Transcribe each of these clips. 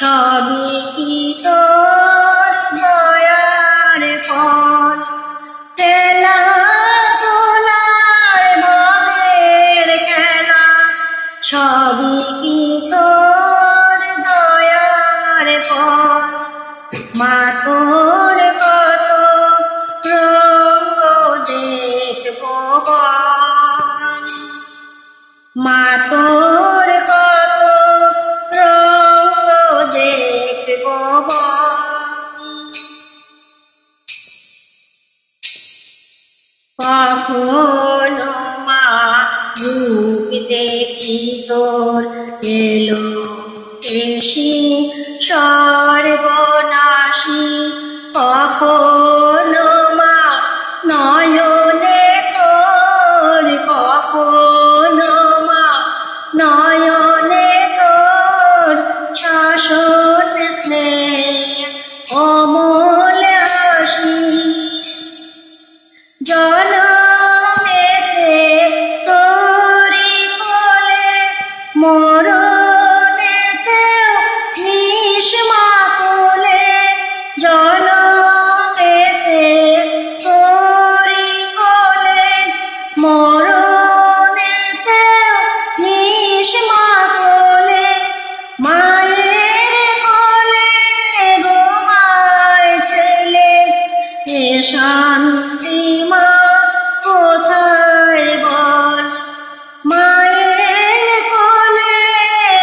সবই কি তোর দয়ার ফল বেলা তোলার বাবের খেলা, সবই কি তোর দয়ার ফল মা তোর কত রঙ্গ দেখব মা তোর কখনো মা রূপ দেখি তোর এলো এসি সর্বনাশী কখনো শান্তি মা, কোথায় বল? মায়ের কোলে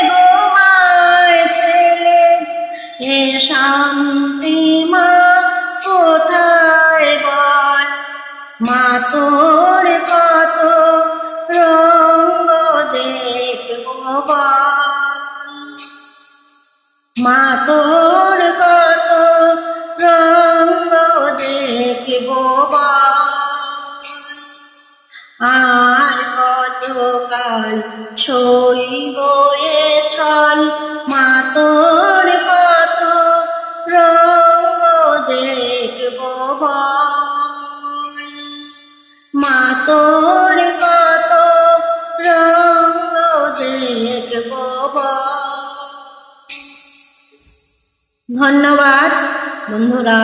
গো মায় ছেলে এ শান্তি মা, কোথায় বল? মা তোর কত রঙ্গ দেখব মা তোর ছইব এ ছল মা তোর কত রঙ্গ দেখব মা তোর কত রঙ্গ দেখব ধন্যবাদ, বন্ধুরা।